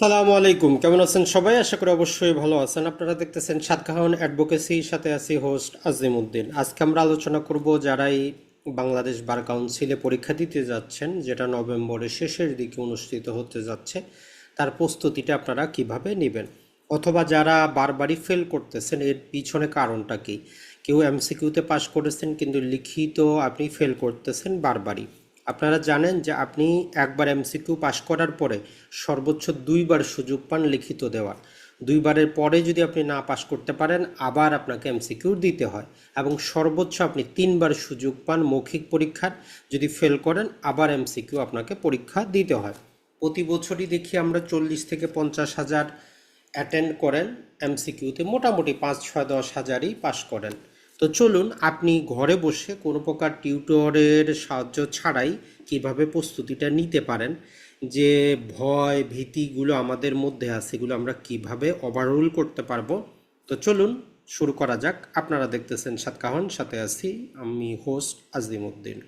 সালামু আলাইকুম। কেমন আছেন সবাই? আশা করি অবশ্যই ভালো আছেন। আপনারা দেখতেছেন সাতকাহন অ্যাডভোকেসি, সাথে আছি হোস্ট আজিম উদ্দিন আজকে আমরা আলোচনা করব যারাই বাংলাদেশ বার কাউন্সিলে পরীক্ষা দিতে যাচ্ছেন, যেটা নভেম্বরের শেষের দিকে অনুষ্ঠিত হতে যাচ্ছে, তার প্রস্তুতিটা আপনারা কীভাবে নেবেন? অথবা যারা বারবারই ফেল করতেছেন, এর পিছনে কারণটা কি? কেউ এমসিকিউতে পাশ করেছেন, কিন্তু লিখিত আপনি ফেল করতেছেন বারবারই। আপনারা জানেন যে আপনি একবার এমসিকিউ পাশ করার পরে সর্বোচ্চ দুইবার সুযোগ পান লিখিত দেওয়ার। দুইবারের পরে যদি আপনি না পাশ করতে পারেন, আবার আপনাকে এমসিকিউ দিতে হয় এবং সর্বোচ্চ আপনি তিনবার সুযোগ পান মৌখিক পরীক্ষার। যদি ফেল করেন, আবার এমসিকিউ আপনাকে পরীক্ষা দিতে হয়। প্রতি বছরই দেখি আমরা চল্লিশ থেকে পঞ্চাশ হাজার অ্যাটেন্ড করেন এমসিকিউতে মোটামুটি পাঁচ, ছয়, দশ হাজারই পাশ করেন। তো চলুন আপনি ঘরে বসে কোনো প্রকার টিউটরের সাহায্য ছাড়াই কীভাবে প্রস্তুতিটা নিতে পারেন, যে ভয়, ভীতিগুলো আমাদের মধ্যে আছে এগুলো আমরা কীভাবে ওভাররুল করতে পারব? তো চলুন শুরু করা যাক। আপনারা দেখতেছেন সাতকাহন সাথে আছি আমি হোস্ট আজিমউদ্দিন।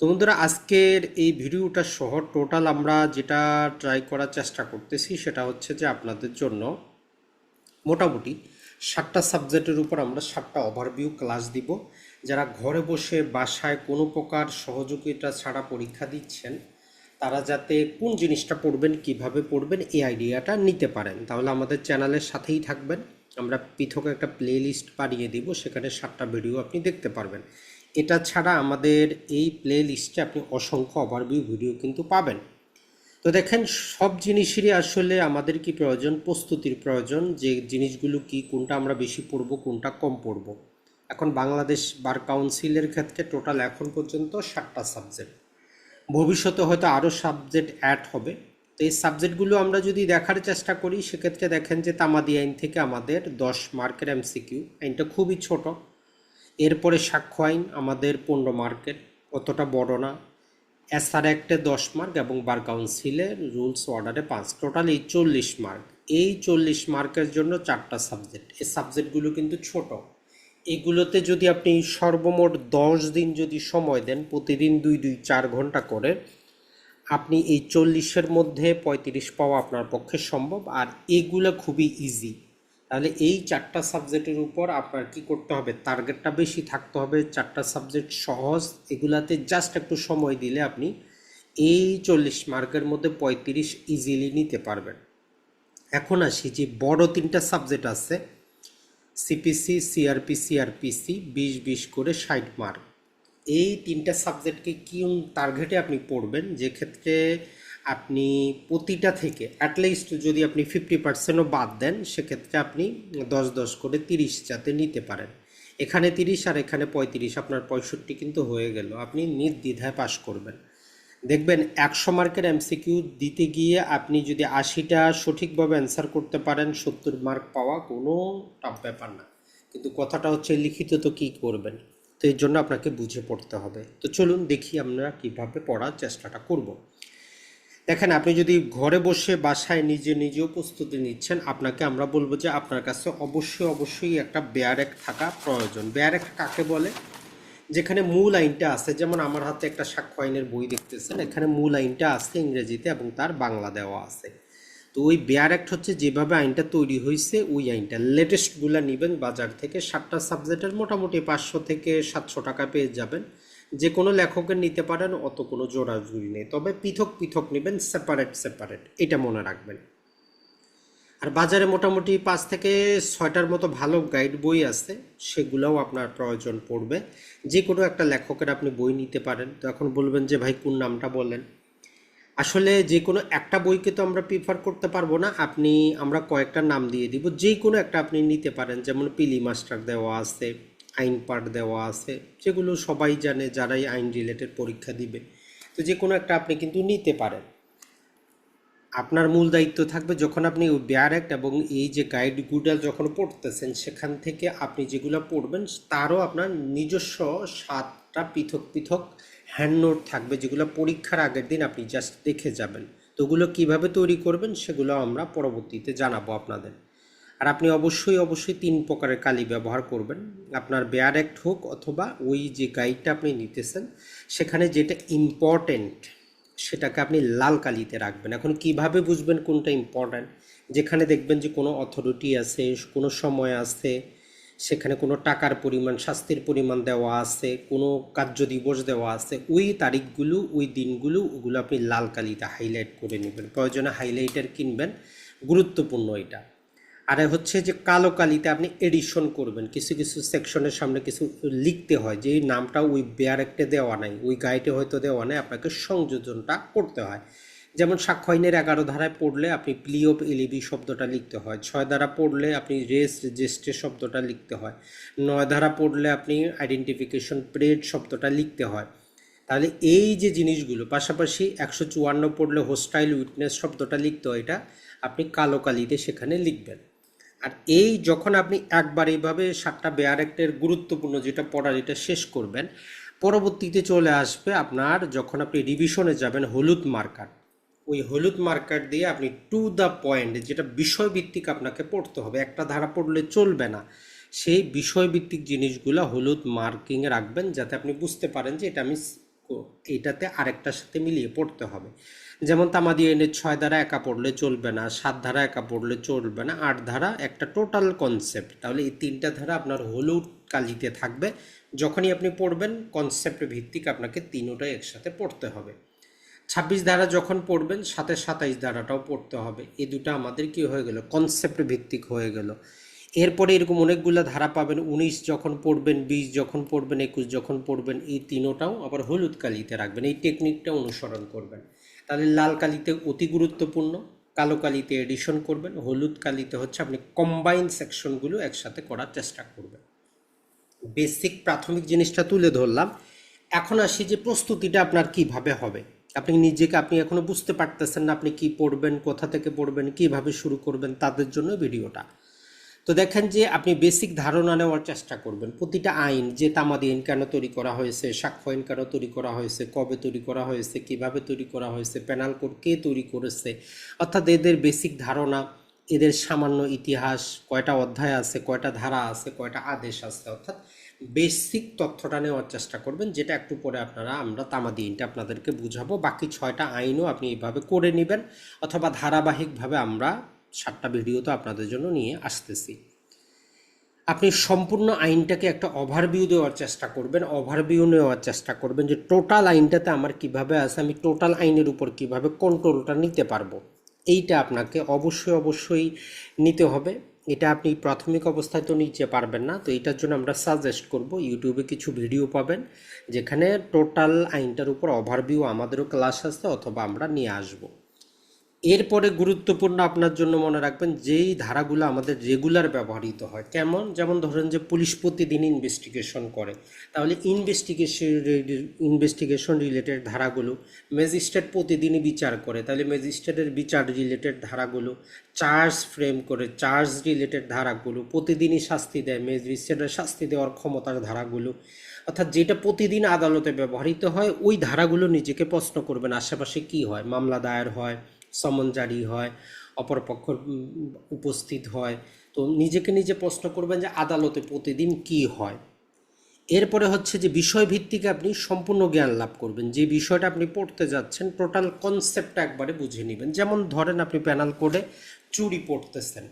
তো বন্ধুরা, আজকের এই ভিডিওটা সহ টোটাল আমরা যেটা ট্রাই করার চেষ্টা করতেছি সেটা হচ্ছে যে আপনাদের জন্য মোটামুটি সাতটা সাবজেক্টের উপর আমরা সাতটা ওভারভিউ ক্লাস দিব। যারা ঘরে বসে বাসায় কোনো প্রকার সহযোগিতা ছাড়া পরীক্ষা দিচ্ছেন, তারা যাতে কোন জিনিসটা পড়বেন, কীভাবে পড়বেন, এই আইডিয়াটা নিতে পারেন। তাহলে আমাদের চ্যানেলের সাথেই থাকবেন। আমরা পৃথক একটা প্লে লিস্ট বানিয়ে দিব, সেখানে সাতটা ভিডিও আপনি দেখতে পারবেন। এটা ছাড়া আমাদের এই প্লে লিস্টে আপনি অসংখ্য ওভারভিউ ভিডিও কিন্তু পাবেন। তো দেখেন, সব জিনিসেরই আসলে আমাদের কি প্রয়োজন? প্রস্তুতির প্রয়োজন যে জিনিসগুলো কি, কোনটা আমরা বেশি পড়ব, কোনটা কম পড়ব। এখন বাংলাদেশ বার কাউন্সিলের ক্ষেত্রে টোটাল এখন পর্যন্ত সাতটা সাবজেক্ট। ভবিষ্যতে হয়তো আরও সাবজেক্ট অ্যাড হবে। তো এই সাবজেক্টগুলো আমরা যদি দেখার চেষ্টা করি, সেক্ষেত্রে দেখেন যে তামাদি আইন থেকে আমাদের দশ মার্কের এমসিকিউ, আইনটা খুবই ছোট। এরপরে সাক্ষ্য আইন, আমাদের পনেরো মার্কের, অতটা বড় না। অ্যাক্টে দশ মার্ক এবং বার কাউন্সিলের রুলস অর্ডারে পাঁচ টোটাল এই চল্লিশ মার্ক এই চল্লিশ মার্কের জন্য চারটা সাবজেক্ট এই সাবজেক্টগুলো কিন্তু ছোট। এগুলোতে যদি আপনি সর্বমোট দশ দিন যদি সময় দেন, প্রতিদিন দুই দুই, চার ঘণ্টা করে, আপনি এই চল্লিশের মধ্যে পঁয়ত্রিশ পাওয়া আপনার পক্ষে সম্ভব। আর এগুলো খুবই ইজি তাহলে এই চারটা সাবজেক্টের উপর আপনার কি করতে হবে? টার্গেটটা বেশি থাকতে হবে, চারটা সাবজেক্ট সহজ, এগুলাতে জাস্ট একটু সময় দিলে আপনি এই চল্লিশ মার্কের মধ্যে পঁয়ত্রিশ ইজিলি নিতে পারবেন। এখন আসি যে বড় তিনটা সাবজেক্ট আছে সিপিসি সিআরপি সিআরপিসি বিশ বিশ করে ষাট মার্ক এই তিনটা সাবজেক্টকে কি টার্গেটে আপনি পড়বেন? যে ক্ষেত্রে আপনি প্রতিটা থেকে অ্যাটলিস্ট যদি আপনি ফিফটি পার্সেন্টও বাদ দেন, সেক্ষেত্রে আপনি দশ দশ করে তিরিশ যাতে নিতে পারেন। এখানে তিরিশ আর এখানে পঁয়ত্রিশ, আপনার পঁয়ষট্টি কিন্তু হয়ে গেল। আপনি নির্দ্বিধায় পাশ করবেন। দেখবেন একশো মার্কের এমসিকিউ দিতে গিয়ে আপনি যদি আশিটা সঠিকভাবে অ্যান্সার করতে পারেন, সত্তর মার্ক পাওয়া কোনো টাফ ব্যাপার না। কিন্তু কথাটা হচ্ছে লিখিত তো কী করবেন? তো এর জন্য আপনাকে বুঝে পড়তে হবে। তো চলুন দেখি আমরা কীভাবে পড়ার চেষ্টাটা করব। দেখেন, আপনি যদি ঘরে বসে বাসায় নিজে নিজেও প্রস্তুতি নিচ্ছেন, আপনাকে আমরা বলব যে আপনার কাছে অবশ্যই অবশ্যই একটা বেয়ারেক থাকা প্রয়োজন। বেয়ারেক কাকে বলে? যেখানে মূল আইনটা আছে, যেমন আমার হাতে একটা সাক্ষ্য আইনের বই দেখতেছেন, এখানে মূল আইনটা আছে ইংরেজিতে এবং তার বাংলা দেওয়া আছে। তো ওই বেয়ার অ্যাক্ট হচ্ছে যেভাবে আইনটা তৈরি হয়েছে ওই আইনটা। লেটেস্টগুলো নেবেন, বাজার থেকে সাতটা সাবজেক্টের মোটামুটি পাঁচশো থেকে সাতশো টাকা পেয়ে যাবেন। যে কোনো লেখকের নিতে পারেন, অত কোনো জোড়াজুড়ি নেই। তবে পৃথক পৃথক নেবেন সেপারেট সেপারেট এটা মনে রাখবেন। আর বাজারে মোটামুটি পাঁচ থেকে ছয়টার মতো ভালো গাইড বই আছে, সেগুলোও আপনার প্রয়োজন পড়বে। যে কোনো একটা লেখকের আপনি বই নিতে পারেন। তো এখন বলবেন যে, ভাই, কোন নামটা বলেন আসলে যে কোনো একটা বইকে তো আমরা প্রিফার করতে পারব না। আপনি, আমরা কয়েকটা নাম দিয়ে দিব। যে কোনো একটা আপনি নিতে পারেন। যেমন পিলি মাস্টার দেওয়া আছে আইন পাঠ দেওয়া আছে যেগুলো সবাই জানে যারাই আইন রিলেটেড পরীক্ষা দিবে। তো যে কোনো একটা আপনি কিন্তু নিতে পারেন। আপনার মূল দায়িত্ব থাকবে যখন আপনি বেয়ার অ্যাক্ট এবং এই যে গাইডগুলো যখন পড়তেছেন, সেখান থেকে আপনি যেগুলো পড়বেন, তারও আপনার নিজস্ব সাতটা পৃথক পৃথক হ্যান্ড নোট থাকবে, যেগুলো পরীক্ষার আগের দিন আপনি জাস্ট দেখে যাবেন। তো ওগুলো কীভাবে তৈরি করবেন, সেগুলো আমরা পরবর্তীতে জানাব আপনাদের। আর আপনি অবশ্যই অবশ্যই তিন প্রকারের কালি ব্যবহার করবেন। আপনার বেয়ার অ্যাক্ট হোক অথবা ওই যে গাইডটা আপনি নিতেছেন, সেখানে যেটা ইম্পর্টেন্ট সেটাকে আপনি লাল কালিতে রাখবেন। এখন কীভাবে বুঝবেন কোনটা ইম্পর্ট্যান্ট যেখানে দেখবেন যে কোনো অথরিটি আছে, কোনো সময় আছে, সেখানে কোনো টাকার পরিমাণ, শাস্তির পরিমাণ দেওয়া আছে, কোনো কার্য দিবস দেওয়া আছে, ওই তারিখগুলো, ওই দিনগুলো, ওগুলো আপনি লাল কালিতে হাইলাইট করে নেবেন। প্রয়োজনে হাইলাইটার কিনবেন, গুরুত্বপূর্ণ এটা। আর হচ্ছে যে কালো কালিতে আপনি এডিশন করবেন, কিছু কিছু সেকশনের সামনে কিছু লিখতে হয় যে নামটা ওই বেয়ারেক্টে দেওয়া নাই, ওই গাইডে হয়তো দেওয়া নাই, আপনাকে সংযোজনটা করতে হয়। যেমন সাক্ষ্য আইনের এগারো ধারায় পড়লে আপনি প্লি অফ এলিবি শব্দটা লিখতে হয়, ছয় ধারা পড়লে আপনি রেস রেজিস্ট্রে শব্দটা লিখতে হয়, নয় ধারা পড়লে আপনি আইডেন্টিফিকেশন প্রেড শব্দটা লিখতে হয়। তাহলে এই যে জিনিসগুলো, পাশাপাশি একশো চুয়ান্ন পড়লে হোস্টাইল উইটনেস শব্দটা লিখতে হয়, এটা আপনি কালো কালিতে সেখানে লিখবেন। আর এই যখন আপনি একবার এইভাবে সাতটা বেয়ারেক্টের গুরুত্বপূর্ণ যেটা পড়ার, এটা শেষ করবেন, পরবর্তীতে চলে আসবে আপনার যখন আপনি রিভিশনে যাবেন হলুদ মার্কার ওই হলুদ মার্কার দিয়ে আপনি টু দ্য পয়েন্ট যেটা বিষয়ভিত্তিক আপনাকে পড়তে হবে, একটা ধারা পড়লে চলবে না। সেই বিষয়ভিত্তিক জিনিসগুলো হলুদ মার্কিংয়ে রাখবেন যাতে আপনি বুঝতে পারেন যে এটা আমি এইটাতে আরেকটার সাথে মিলিয়ে পড়তে হবে। যেমন তামাদি এনে ছয় ধারা একা পড়লে চলবে না, সাত ধারা একা পড়লে চলবে না, আট ধারা একটা টোটাল কনসেপ্ট তাহলে এই তিনটা ধারা আপনার হলুদ কালিতে থাকবে। যখনই আপনি পড়বেন কনসেপ্ট ভিত্তিক আপনাকে তিনোটাই একসাথে পড়তে হবে। ছাব্বিশ ধারা যখন পড়বেন, সাথে সাতাইশ ধারাটাও পড়তে হবে। এই দুটো আমাদের কি হয়ে গেল? কনসেপ্ট ভিত্তিক হয়ে গেল। এরপরে এরকম অনেকগুলো ধারা পাবেন, উনিশ যখন পড়বেন, বিশ যখন পড়বেন, একুশ যখন পড়বেন, এই তিনোটাও আবার হলুদ কালিতে রাখবেন। এই টেকনিকটা অনুসরণ করবেন। তাহলে লাল কালিতে অতি গুরুত্বপূর্ণ, কালো কালিতে এডিশন করবেন, হলুদ কালিতে হচ্ছে আপনি কম্বাইন সেকশনগুলো একসাথে করার চেষ্টা করবেন। বেসিক প্রাথমিক জিনিসটা তুলে ধরলাম। এখন আসি যে প্রস্তুতিটা আপনার কীভাবে হবে। আপনি নিজেকে, আপনি এখনও বুঝতে পারতেছেন না আপনি কি পড়বেন, কোথা থেকে পড়বেন, কীভাবে শুরু করবেন, তাদের জন্য ভিডিওটা তো দেখেন যে আপনি বেসিক ধারণা নেওয়ার চেষ্টা করবেন। প্রতিটা আইন যে তামাদি আইন কেন তৈরি করা হয়েছে, সাক্ষ্য আইন কেন তৈরি করা হয়েছে, কবে তৈরি করা হয়েছে, কীভাবে তৈরি করা হয়েছে প্যানাল কোড কে তৈরি করেছে, অর্থাৎ এদের বেসিক ধারণা, এদের সামান্য ইতিহাস, কয়টা অধ্যায় আছে, কয়টা ধারা আছে, কয়টা আদেশ আছে, অর্থাৎ বেসিক তথ্যটা নেওয়ার চেষ্টা করবেন, যেটা একটু পরে আপনারা আমরা তামাদি আইনটা আপনাদেরকে বুঝাবো। বাকি ছয়টা আইনও আপনি এইভাবে করে নেবেন, অথবা ধারাবাহিকভাবে আমরা সাতটা ভিডিও তো আপনাদের জন্য নিয়ে আসতেছি। আপনি সম্পূর্ণ আইনটাকে একটা ওভারভিউ দেওয়ার চেষ্টা করবেন ওভারভিউ নেওয়ার চেষ্টা করবেন যে টোটাল আইনটাতে আমার কীভাবে আছে, আমি টোটাল আইনের উপর কীভাবে কন্ট্রোলটা নিতে পারব। এইটা আপনাকে অবশ্যই অবশ্যই নিতে হবে। এটা আপনি প্রাথমিক অবস্থায় তো নিতে পারবেন না, তো এটার জন্য আমরা সাজেস্ট করব ইউটিউবে কিছু ভিডিও পাবেন, যেখানে টোটাল আইনটার উপর ওভারভিউ আমাদেরও ক্লাস আছে, অথবা আমরা নিয়ে আসব। এরপরে গুরুত্বপূর্ণ আপনার জন্য মনে রাখবেন, যেই ধারাগুলো আমাদের রেগুলার ব্যবহৃত হয়। কেমন? যেমন ধরেন যে পুলিশ প্রতিদিন ইনভেস্টিগেশন করে। তাহলে ইনভেস্টিগেশন ইনভেস্টিগেশন রিলেটেড ধারাগুলো ম্যাজিস্ট্রেট প্রতিদিনই বিচার করে। তাহলে ম্যাজিস্ট্রেটের বিচার রিলেটেড ধারাগুলো চার্জ ফ্রেম করে চার্জ রিলেটেড ধারাগুলো, প্রতিদিনই শাস্তি দেয়। ম্যাজিস্ট্রেটের শাস্তি দেওয়ার ক্ষমতার ধারাগুলো। অর্থাৎ যেটা প্রতিদিন আদালতে ব্যবহৃত হয়, ওই ধারাগুলো নিজেকে প্রশ্ন করবেন, আশেপাশে কি হয়? মামলা দায়ের হয় সমন জারি হয়, অপরপক্ষ উপস্থিত হয়। তো নিজেকে নিজে প্রশ্ন করবেন যে আদালতে প্রতিদিন কি হয়? এরপরে হচ্ছে যে বিষয়ভিত্তিক আপনি সম্পূর্ণ জ্ঞান লাভ করবেন। যে বিষয়টা আপনি পড়তে যাচ্ছেন টোটাল কনসেপ্টটা একবারে বুঝে নেবেন। যেমন ধরেন আপনি প্যানাল কোডে চুরি পড়তেছেন।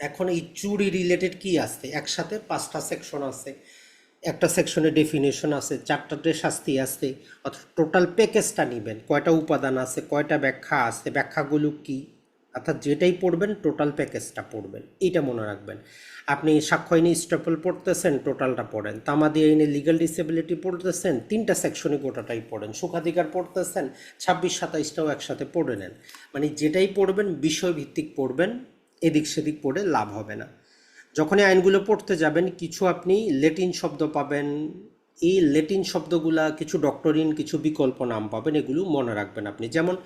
এখন এই চুরি রিলেটেড কি আছে একসাথে পাঁচটা সেকশন আছে। একটা সেকশনে ডেফিনেশন আছে চারটাতে শাস্তি আছে অর্থাৎ টোটাল প্যাকেজটা নেবেন, কয়টা উপাদান আছে, কয়টা ব্যাখ্যা আছে, ব্যাখ্যাগুলো কি? অর্থাৎ যেটাই পড়বেন টোটাল প্যাকেজটা পড়বেন, এইটা মনে রাখবেন। আপনি সাক্ষ্য আইনে স্টেপল পড়তেছেন টোটালটা পড়েন, তামাদি আইনে লিগাল ডিসেবিলিটি পড়তেছেন, তিনটা সেকশনে গোটাটাই পড়েন, সুখাধিকার পড়তেছেন, ছাব্বিশ, সাতাইশটাও একসাথে পড়ে নেন। মানে যেটাই পড়বেন, বিষয়ভিত্তিক পড়বেন, এদিক সেদিক পড়ে লাভ হবে না। যখনই আইনগুলো পড়তে যাবেন, কিছু আপনি লেটিন শব্দ পাবেন। এই লেটিন শব্দগুলা কিছু ডক্টরিন, কিছু বিকল্প নাম পাবেন, এগুলো মনে রাখবেন আপনি। যেমন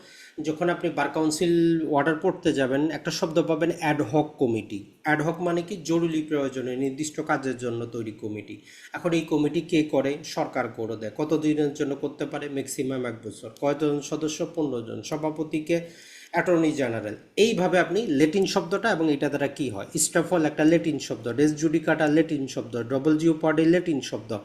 যখন আপনি বার কাউন্সিল অর্ডার পড়তে যাবেন, একটা শব্দ পাবেন অ্যাডহক কমিটি। অ্যাডহক মানে কি? জরুরি প্রয়োজনে, নির্দিষ্ট কাজের জন্য তৈরি কমিটি। এখন এই কমিটি কে করে? সরকার করে দেয়। কতদিনের জন্য করতে পারে? ম্যাক্সিমাম এক বছর। কয়জন সদস্য? পনেরো জন। সভাপতিকে অ্যাটর্নি জেনারেল এইভাবে আপনি লেটিন শব্দটা এবং এটা দ্বারা কি হয়? স্টাফল একটা লেটিন শব্দ রেস জুডিকাটা লেটিন শব্দ ডবল জিও পডে লেটিন শব্দ।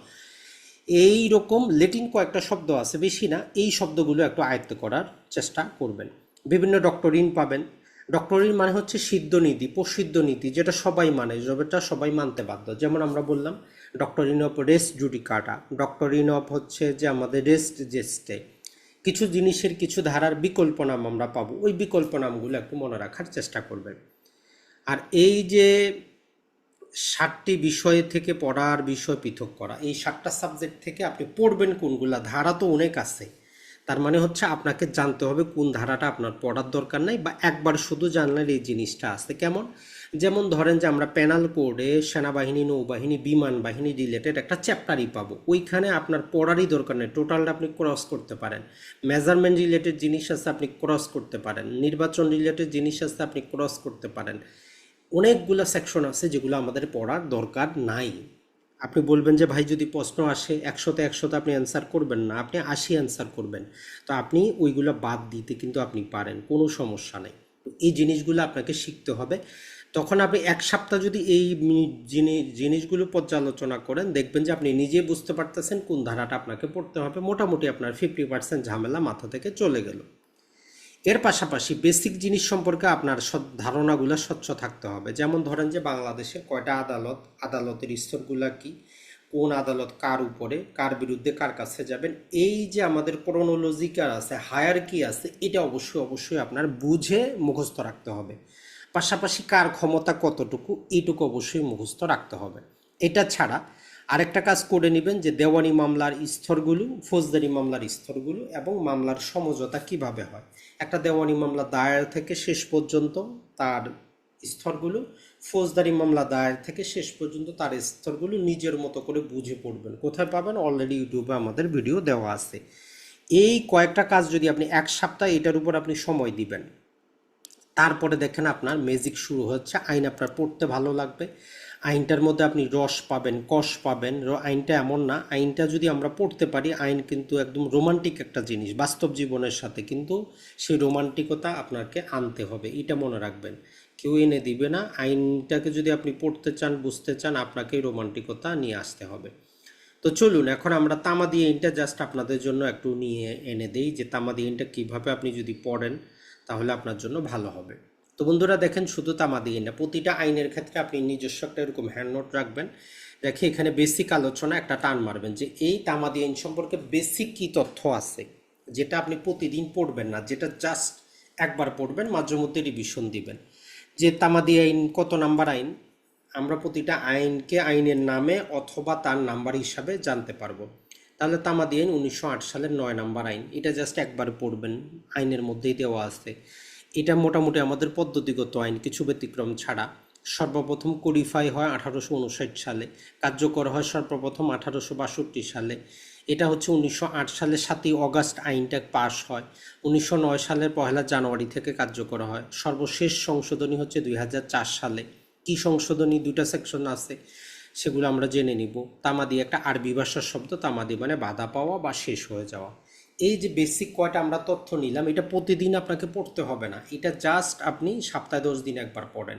এই রকম লেটিন কয়েকটা শব্দ আছে, বেশি না। এই শব্দগুলো একটু আয়ত্ত করার চেষ্টা করবেন। বিভিন্ন ডক্টরিন পাবেন। ডক্টরিন মানে হচ্ছে সিদ্ধ নীতি, প্রসিদ্ধ নীতি, যেটা সবাই মানে যেটা সবাই মানতে বাধ্য। যেমন আমরা বললাম doctrine of res judicata doctrine of হচ্ছে যে আমাদের রেস্ট জেস্টে কিছু জিনিসের কিছু ধারার বিকল্প নাম আমরা পাবো। ওই বিকল্প নামগুলো একটু মনে রাখার চেষ্টা করবেন। আর এই যে ষাটটি বিষয় থেকে পড়ার বিষয় পৃথক করা, এই ষাটটা সাবজেক্ট থেকে আপনি পড়বেন কোনগুলা, ধারা তো অনেক আছে। তার মানে হচ্ছে আপনাকে জানতে হবে কোন ধারাটা আপনার পড়ার দরকার নাই বা একবার শুধু জানলেন এই জিনিসটা আছে কেমন। যেমন ধরেন যে আমরা প্যানাল কোডে সেনাবাহিনী, নৌবাহিনী, বিমান বাহিনী রিলেটেড একটা চ্যাপ্টারই পাবো। ওইখানে আপনার পড়ারই দরকার নেই টোটালটা আপনি ক্রস করতে পারেন। মেজারমেন্ট রিলেটেড জিনিস আছে, আপনি ক্রস করতে পারেন। নির্বাচন রিলেটেড জিনিস আছে, আপনি ক্রস করতে পারেন। অনেকগুলো সেকশন আছে যেগুলো আমাদের পড়ার দরকার নাই। আপনি বলবেন যে, ভাই, যদি প্রশ্ন আসে, একশোতে একশোতে আপনি অ্যান্সার করবেন না। আপনি আশি অ্যান্সার করবেন। তো আপনি ওইগুলো বাদ দিতে কিন্তু আপনি পারেন, কোনো সমস্যা নেই। এই জিনিসগুলো আপনাকে শিখতে হবে। তখন আপনি এক সপ্তাহ যদি এই জিনিসগুলো পর্যালোচনা করেন, দেখবেন যে আপনি নিজে বুঝতে পারতেছেন কোন ধারাটা আপনাকে পড়তে হবে। মোটামুটি আপনার ফিফটি পার্সেন্ট ঝামেলা মাথা থেকে চলে গেল। এর পাশাপাশি বেসিক জিনিস সম্পর্কে আপনার ধারণাগুলো স্বচ্ছ থাকতে হবে। যেমন ধরেন যে বাংলাদেশে কয়টা আদালত, আদালতের স্তরগুলা কি? কোন আদালত কার উপরে, কার বিরুদ্ধে, কার কাছে যাবেন? এই যে আমাদের ক্রোনোলজিকার আছে হায়ার কি আছে, এটা অবশ্যই অবশ্যই আপনার বুঝে মুখস্থ রাখতে হবে। পাশাপাশি কার ক্ষমতা কতটুকু, এইটুকু অবশ্যই মুখস্থ রাখতে হবে। এটা ছাড়া আরেকটা কাজ করে নেবেন যে দেওয়ানি মামলার স্তরগুলো, ফৌজদারি মামলার স্তরগুলো এবং মামলার সমঝোতা কীভাবে হয়। একটা দেওয়ানি মামলা দায়ের থেকে শেষ পর্যন্ত তার স্তরগুলো, ফৌজদারি মামলা দায়ের থেকে শেষ পর্যন্ত তার স্তরগুলো নিজের মতো করে বুঝে পড়বেন। কোথায় পাবেন? অলরেডি ইউটিউবে আমাদের ভিডিও দেওয়া আছে। এই কয়েকটা কাজ যদি আপনি এক সপ্তাহ এটার উপর আপনি সময় দিবেন তারপরে দেখেন আপনার ম্যাজিক শুরু হচ্ছে, আইন আপনার পড়তে ভালো লাগবে। আইনটার মধ্যে আপনি রস পাবেন, কষ পাবেন আইনটা এমন না, আইনটা যদি আমরা পড়তে পারি, আইন কিন্তু একদম রোমান্টিক একটা জিনিস, বাস্তব জীবনের সাথে কিন্তু সেই রোমান্টিকতা আপনাকে আনতে হবে, এটা মনে রাখবেন। কেউ এনে দিবে না, আইনটাকে যদি আপনি পড়তে চান, বুঝতে চান, আপনাকে রোমান্টিকতা নিয়ে আসতে হবে। তো চলুন, এখন আমরা তামাদি আইনটা জাস্ট আপনাদের জন্য একটু নিয়ে এনে দেই, যে তামাদি আইনটা কীভাবে আপনি যদি পড়েন তাহলে আপনার জন্য ভালো হবে। তো বন্ধুরা দেখেন শুধু তামাদি আইন না, প্রতিটা আইনের ক্ষেত্রে আপনি নিজস্ব একটা এরকম হ্যান্ড নোট রাখবেন। রেখে এখানে বেসিক আলোচনা একটা টান মারবেন যে এই তামাদি আইন সম্পর্কে বেসিক কী তথ্য আছে, যেটা আপনি প্রতিদিন পড়বেন না, যেটা জাস্ট একবার পড়বেন, মাঝে মধ্যে রিভিশন দিবেন। যে তামাদি আইন কত নাম্বার আইন? আমরা প্রতিটা আইনকে আইনের নামে অথবা তার নাম্বার হিসাবে জানতে পারব। তাহলে তামাদি আইন উনিশশো আট সালের নয় নাম্বার আইন। এটা জাস্ট একবার পড়বেন, আইনের মধ্যেই দেওয়া আছে। এটা মোটামুটি আমাদের পদ্ধতিগত আইন, কিছু ব্যতিক্রম ছাড়া। সর্বপ্রথম কোডিফাই হয় আঠারোশো উনষাট সালে, কার্যকর হয় সর্বপ্রথম আঠারোশো বাষট্টি সালে। এটা হচ্ছে উনিশশো সালের সাতই অগাস্ট আইনটা পাশ হয়। উনিশশো নয় সালের পহেলা জানুয়ারি থেকে কার্যকর হয়। সর্বশেষ সংশোধনী হচ্ছে দুই হাজার চার সালে। কি সংশোধনী? দুটা সেকশন আছে। সেগুলো আমরা জেনে নিব। তামাদি একটা আরবি ভাষার শব্দ, তামাদি মানে বাধা পাওয়া বা শেষ হয়ে যাওয়া। এই যে বেসিক কয়টা আমরা তথ্য নিলাম, এটা প্রতিদিন আপনাকে পড়তে হবে না। এটা জাস্ট আপনি সপ্তাহে দশ দিন একবার পড়েন।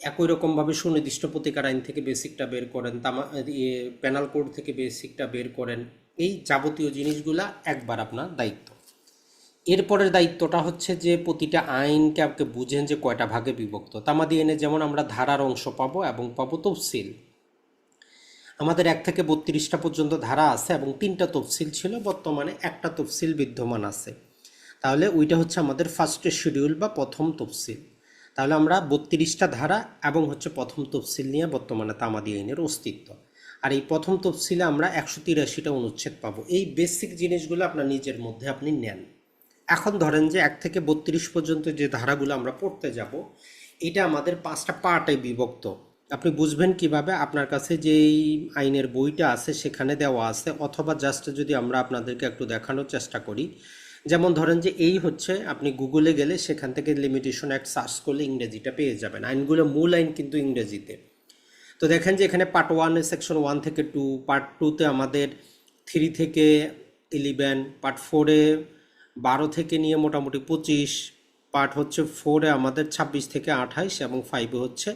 একই রকমভাবে সুনির্দিষ্ট প্রতিকার আইন থেকে বেসিকটা বের করেন, তামা প্যানাল কোড থেকে বেসিকটা বের করেন। এই যাবতীয় জিনিসগুলা একবার আপনার দায়িত্ব। এরপরের দায়িত্বটা হচ্ছে যে প্রতিটা আইনকে আপনি বুঝেন যে কয়টা ভাগে বিভক্ত। তামাদি আইনে যেমন আমরা ধারার অংশ পাবো এবং পাবো তফসিল। আমাদের এক থেকে বত্রিশটা পর্যন্ত ধারা আছে এবং তিনটা তফসিল ছিল, বর্তমানে একটা তফসিল বিদ্যমান আছে। তাহলে ওইটা হচ্ছে আমাদের ফার্স্ট শিডিউল বা প্রথম তফসিল। তাহলে আমরা বত্রিশটা ধারা এবং হচ্ছে প্রথম তফসিল নিয়ে বর্তমানে তামাদি আইনের অস্তিত্ব। আর এই প্রথম তফসিলে আমরা একশো তিরাশিটা অনুচ্ছেদ পাবো। এই বেসিক জিনিসগুলো আপনার নিজের মধ্যে আপনি নেন। এখন ধরেন যে এক থেকে বত্রিশ পর্যন্ত যে ধারাগুলো আমরা পড়তে যাব, এটা আমাদের পাঁচটা পার্টে বিভক্ত। আপনি বুঝবেন কীভাবে আপনার কাছে যেই আইনের বইটা আছে সেখানে দেওয়া আছে, অথবা জাস্ট যদি আমরা আপনাদেরকে একটু দেখানোর চেষ্টা করি। যেমন ধরেন যে এই হচ্ছে, আপনি গুগলে গেলে সেখান থেকে লিমিটেশন অ্যাক্ট সার্চ করলে ইংরেজিটা পেয়ে যাবেন। আইনগুলো মূল আইন কিন্তু ইংরেজিতে। তো দেখেন যে এখানে পার্ট ওয়ানে সেকশন ওয়ান থেকে টু পার্ট টুতে আমাদের থ্রি থেকে ইলেভেন পার্ট ফোরে বারো থেকে নিয়ে মোটামুটি পঁচিশ পার্ট হচ্ছে ফোরে আমাদের ছাব্বিশ থেকে আঠাইশ এবং ফাইভে হচ্ছে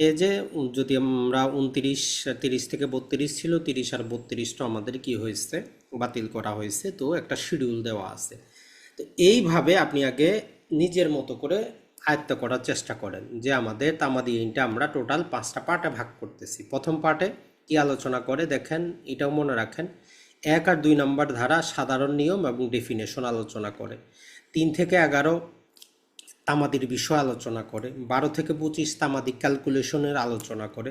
এই যে যদি আমরা উনত্রিশ, তিরিশ থেকে বত্রিশ ছিল, তিরিশ আর বত্রিশটা আমাদের কি হয়েছে? বাতিল করা হয়েছে, তো একটা শিডিউল দেওয়া আছে। তো এইভাবে আপনি আগে নিজের মতো করে আয়ত্ত করার চেষ্টা করেন যে আমাদের তামাদি আইনটা আমরা টোটাল পাঁচটা পার্টে ভাগ করতেছি। প্রথম পার্টে কি আলোচনা করে? দেখেন, এটাও মনে রাখেন, এক আর দুই নম্বর ধারা সাধারণ নিয়ম এবং ডেফিনেশন আলোচনা করে। তিন থেকে এগারো তামাদির বিষয় আলোচনা করে, বারো থেকে পঁচিশ তামাদি ক্যালকুলেশনের আলোচনা করে,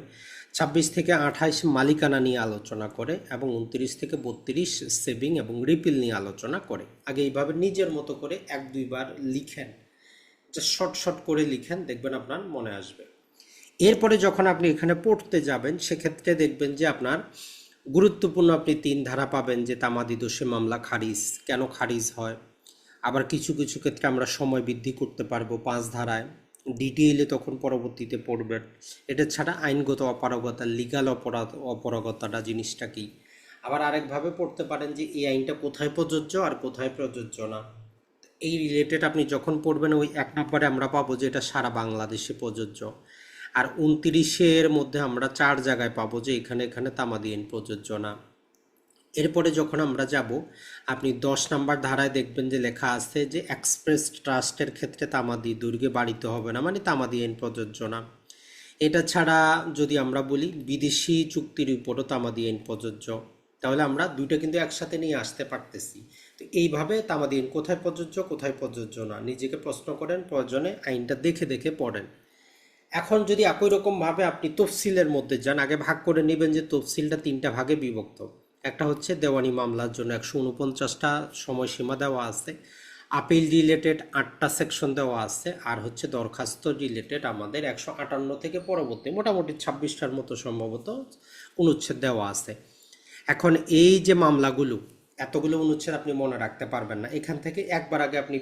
ছাব্বিশ থেকে আঠাইশ মালিকানা নিয়ে আলোচনা করে, এবং উনত্রিশ থেকে বত্রিশ সেভিং এবং রিপিল নিয়ে আলোচনা করে। আগে এইভাবে নিজের মতো করে এক দুইবার লিখেন। যে শর্ট শর্ট করে লিখেন, দেখবেন আপনার মনে আসবে। এরপরে যখন আপনি এখানে পড়তে যাবেন, সেক্ষেত্রে দেখবেন যে আপনার গুরুত্বপূর্ণ আপনি তিন ধারা পাবেন যে তামাদি দোষে মামলা খারিজ, কেন খারিজ হয়? আবার কিছু কিছু ক্ষেত্রে আমরা সময় বৃদ্ধি করতে পারব পাঁচ ধারায়। ডিটেইলে তখন পরবর্তীতে পড়বেন এটা ছাড়া আইনগত অপারগতা লিগাল অপরাধ, অপারগতাটা জিনিসটা কি? আবার আরেকভাবে পড়তে পারেন যে এই আইনটা কোথায় প্রযোজ্য আর কোথায় প্রযোজ্য না। এই রিলেটেড আপনি যখন পড়বেন ওই এক নম্বরে আমরা পাবো যে এটা সারা বাংলাদেশে প্রযোজ্য। আর উনত্রিশের মধ্যে আমরা চার জায়গায় পাবো যে এখানে এখানে তামাদি আইন প্রযোজ্য না। এরপরে যখন আমরা যাব, আপনি দশ নাম্বার ধারায় দেখবেন যে লেখা আছে যে এক্সপ্রেস ট্রাস্টের ক্ষেত্রে তামাদি, দুর্গে বাড়িতে হবে না মানে তামাদি আইন প্রযোজ্য না। এটা ছাড়া যদি আমরা বলি, বিদেশি চুক্তির উপরও তামাদি আইন প্রযোজ্য। তাহলে আমরা দুইটা কিন্তু একসাথে নিয়ে আসতে পারতেছি। তো এইভাবে তামাদি আইন কোথায় প্রযোজ্য কোথায় প্রযোজ্য না? নিজেকে প্রশ্ন করেন, প্রয়োজনে আইনটা দেখে দেখে পড়েন। এখন যদি একই রকমভাবে আপনি তফসিলের মধ্যে যান, আগে ভাগ করে নেবেন যে তফসিলটা তিনটা ভাগে বিভক্ত। একটা হচ্ছে দেওয়ানি মামলার জন্য একশো উনপঞ্চাশটা সময়সীমা দেওয়া আছে। আপিল রিলেটেড আটটা সেকশন দেওয়া আছে আর হচ্ছে দরখাস্ত রিলেটেড আমাদের একশো আটান্ন থেকে পরবর্তী মোটামুটি ছাব্বিশটার মতো সম্ভবত অনুচ্ছেদ দেওয়া আছে। এখন এই যে মামলাগুলো, এতগুলো অনুচ্ছেদ আপনি মনে রাখতে পারবেন না। এখান থেকে একবার আগে আপনি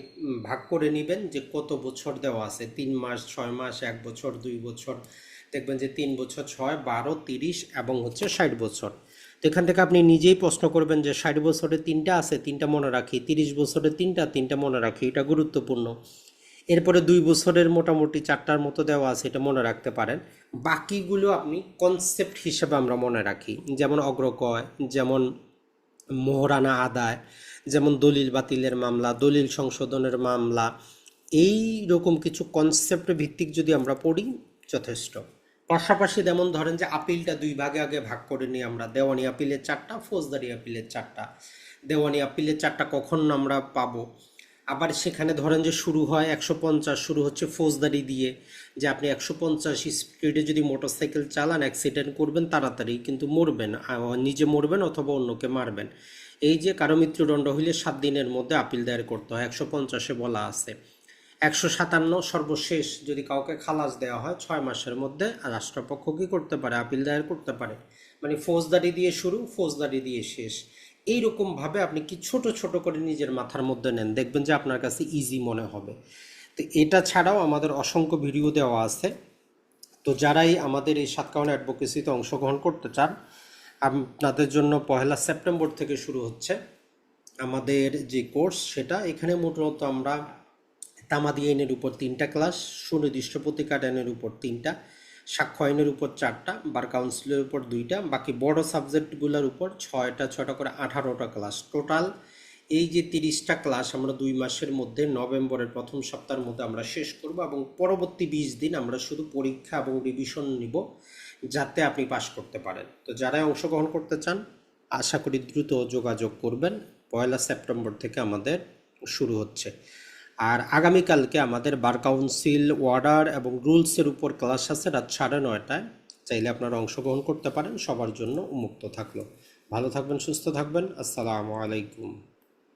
ভাগ করে নেবেন যে কত বছর দেওয়া আছে। তিন মাস, ছয় মাস, এক বছর, দুই বছর। দেখবেন যে তিন বছর, ছয়, বারো, তিরিশ এবং হচ্ছে ষাট বছর। এখান থেকে আপনি নিজেই প্রশ্ন করবেন যে ষাট বছরে তিনটা আছে, তিনটা মনে রাখি। তিরিশ বছরে তিনটা তিনটা মনে রাখি। এটা গুরুত্বপূর্ণ। এরপরে দুই বছরের মোটামুটি চারটার মতো দেওয়া আছে, এটা মনে রাখতে পারেন। বাকিগুলো আপনি কনসেপ্ট হিসেবে আমরা মনে রাখি। যেমন অগ্রকয়, যেমন মোহরানা আদায়, যেমন দলিল বাতিলের মামলা, দলিল সংশোধনের মামলা, এই রকম কিছু কনসেপ্ট ভিত্তিক যদি আমরা পড়ি, যথেষ্ট। পাশাপাশি যেমন ধরেন যে আপিলটা দুই ভাগে আগে ভাগ করে নিই আমরা, দেওয়ানি আপিলের চারটা, ফৌজদারি আপিলের চারটা। দেওয়ানি আপিলের চারটা কখন আমরা পাবো? আবার সেখানে ধরেন যে শুরু হয় একশো পঞ্চাশ, শুরু হচ্ছে ফৌজদারি দিয়ে, যে আপনি একশো পঞ্চাশ স্পিডে যদি মোটরসাইকেল চালান অ্যাক্সিডেন্ট করবেন, তাড়াতাড়ি কিন্তু মরবেন নিজে মরবেন অথবা অন্যকে মারবেন। এই যে কারও মৃত্যুদণ্ড হইলে সাত দিনের মধ্যে আপিল দায়ের করতে হয়, একশো পঞ্চাশে বলা আছে। একশো সাতান্ন সর্বশেষ যদি কাউকে খালাস দেওয়া হয় ছয় মাসের মধ্যে রাষ্ট্রপক্ষ কী করতে পারে? আপিল দায়ের করতে পারে। মানে ফৌজদারি দিয়ে শুরু, ফৌজদারি দিয়ে শেষ। এইরকম ভাবে আপনি কি ছোট ছোট করে নিজের মাথার মধ্যে নেন? দেখবেন যে আপনার কাছে ইজি মনে হবে। তো এটা ছাড়াও আমাদের অসংখ্য ভিডিও দেওয়া আছে। তো যারাই আমাদের এই সাতকাউন অ্যাডভোকেসিতে অংশগ্রহণ করতে চান, আপনাদের জন্য পহেলা সেপ্টেম্বর থেকে শুরু হচ্ছে। আমাদের যে কোর্স, সেটা এখানে মূলত আমরা তামাদি আইনের উপর তিনটা ক্লাস সুনির্দিষ্ট প্রতিকার আইনের উপর তিনটা সাক্ষ্য আইনের উপর চারটা, বার কাউন্সিলের উপর দুইটা, বাকি বড় সাবজেক্টগুলোর উপর ছয়টা ছয়টা করে আঠারোটা ক্লাস টোটাল এই যে তিরিশটা ক্লাস আমরা দুই মাসের মধ্যে নভেম্বরের প্রথম সপ্তাহের মধ্যে আমরা শেষ করব এবং পরবর্তী বিশ দিন আমরা শুধু পরীক্ষা এবং রিভিশন নিব যাতে আপনি পাশ করতে পারেন। তো যারাই অংশগ্রহণ করতে চান, আশা করি দ্রুত যোগাযোগ করবেন। পয়লা সেপ্টেম্বর থেকে আমাদের শুরু হচ্ছে। আর আগামীকালকে আমাদের বার কাউন্সিল, ওয়ার্ডার এবং রুলসের উপর ক্লাস আছে রাত সাড়ে নয়টায়। চাইলে আপনারা অংশগ্রহণ করতে পারেন, সবার জন্য উন্মুক্ত থাকল। ভালো থাকবেন, সুস্থ থাকবেন। আসসালামু আলাইকুম।